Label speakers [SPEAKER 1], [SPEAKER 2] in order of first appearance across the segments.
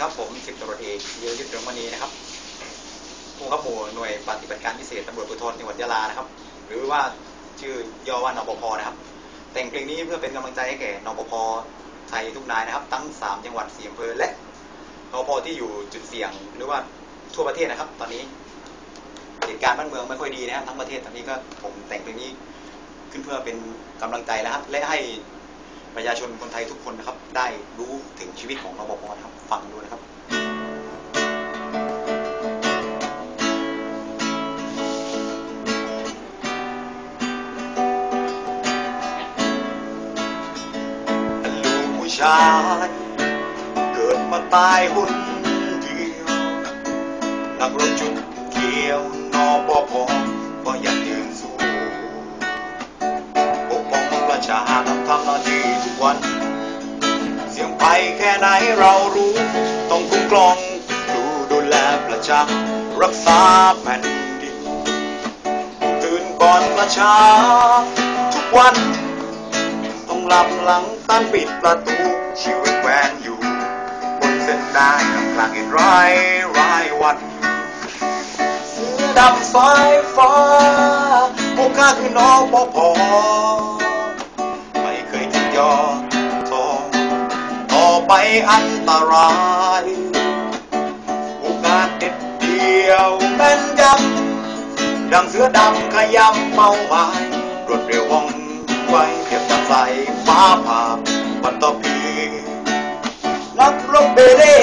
[SPEAKER 1] ครับผมสิบตำรวจเอกเยยุทธเรืองมณีนะครับผู้ขับหมู่หน่วยปฏิบัติการพิเศษตำรวจภูธรจังหวัดยะลานะครับ หรือว่าชื่อย่อว่านปภนะครับ แต่งเพลงนี้เพื่อเป็นกำลังใจให้แก่นปภไทยทุกนายนะครับ ทั้ง 3 จังหวัดสี่อำเภอและนปภที่อยู่จุดเสี่ยง หรือว่าทั่วประเทศนะครับ ตอนนี้เหตุการณ์บ้านเมืองไม่ค่อยดีนะครับทั้งประเทศตอนนี้ก็ผมแต่งเพลงนี้ขึ้นเพื่อเป็นกำลังใจนะครับและให้ ประชาชนคนไทยทุกคนนะครับ ได้รู้ถึงชีวิตของนปภนะครับฟังดูนะครับ ลูกผู้ชาย เกิดมาตายหุ่นเดียว นักรบจุดเกี่ยว ไปแค่ไหนเรารู้ ต้องคุ้มครองดูดูแลประชารักษาแผ่นดิน ตื่นก่อนประชา ทุกวัน ต้องหลับหลังตันปิดประตู ชีวิตแวนอยู่ บนเส้นได้กำลางเหตุร้ายร้ายวัน เสือดำสายฟ้าพวกข้าคือน้องปอพอ ไปอันตรายโอกาสเด็ดเดียวแม่นยำดังเสือดำขยำเป้าหมายรวดเร็วว่องไวเพียบดังสายฟ้าผ่าวันต่อปีนักรบเบเล่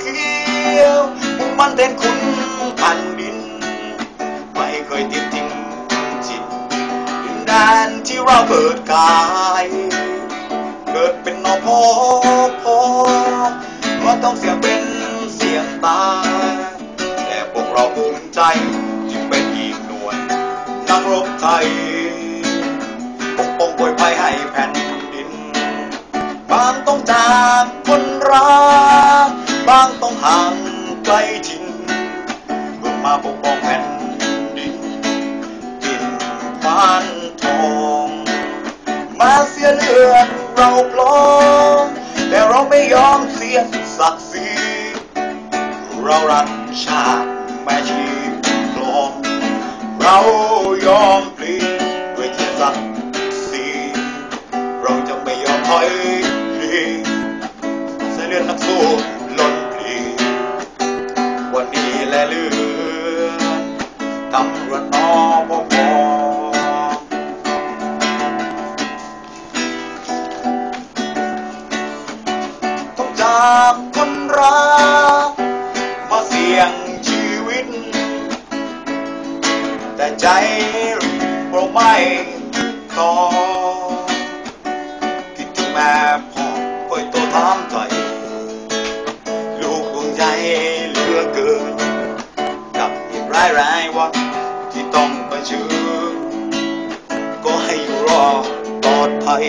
[SPEAKER 1] เขียวมุ่งมั่นแทนคุณแผ่นดิน ไม่เคยติดทิ้งจิตดินแดนที่เราเกิดกาย เกิดเป็นนอพอ พอก็ต้องเสียเป็นเสียงตายแต่พวกเราภูมิใจจึงเป็นอีกหน่วยนักรบไทยปกป้องป่วยภัยให้แผ่นดิน บางต้องจากคนรักบางต้องห่างไกลถิ่นเพื่อมาปกป้องแผ่นดินดินบ้านทอง มาเสียเลือดเราพลอง แต่เราไม่ยอมเสียศักดิ์ศรีเรารักชาติแม่ชีกลมเรายอมปลีด้วยเทียศักดิ์ศรีเราจะไม่ยอมถอยหลีเส้นเลือดนักสู้ากคนรักมาเสี่ยงชีวิต แต่ใจเราไม่ท้อคิดถึงแม่พ่อคอยตัวถามใจ ลูกดวงใจเหลือเกิน กับเหตุร้ายร้ายๆวันที่ต้องเผชิญก็ให้รอดปลอดภัย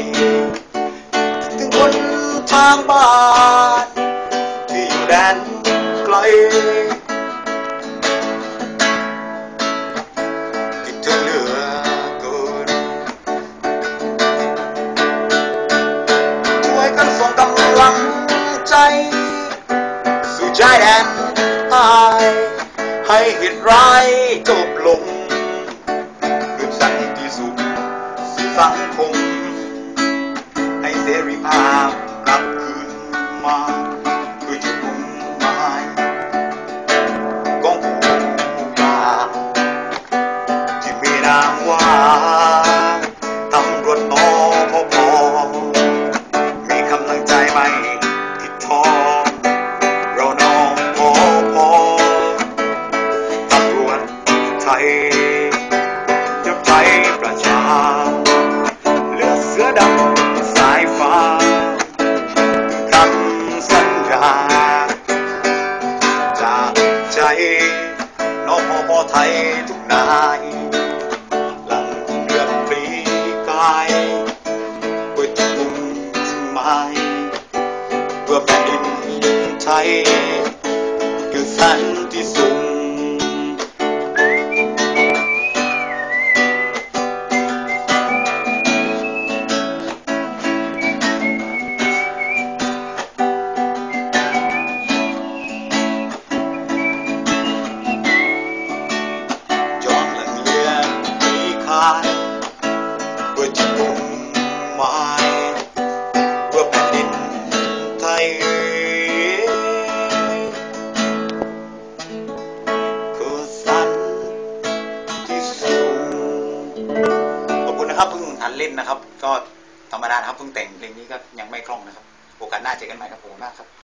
[SPEAKER 1] างบ้านที่อยู่แดนไกลคิดถึงเหลือเกินช่วยกันส่งกำลังใจ สู่ชายแดนใต้ให้เหตุร้ายจบลงคืนสันติสุขสู่สังคมให้เสรีภาพ ทย จะใจประชา เลือดเสือดำสายฟ้าคำสัญญา จากใจนอพพไทยทุกนายหลังเลือดปรีกายด้วยทุกมุมหมายเพื่อแผ่นดินไทย เล่นนะครับ ก็ธรรมดาครับเพิ่งแต่งเพลงนี้ก็ยังไม่คล่องนะครับ โอกาสหน้าเจอกันใหม่ครับผมมากครับ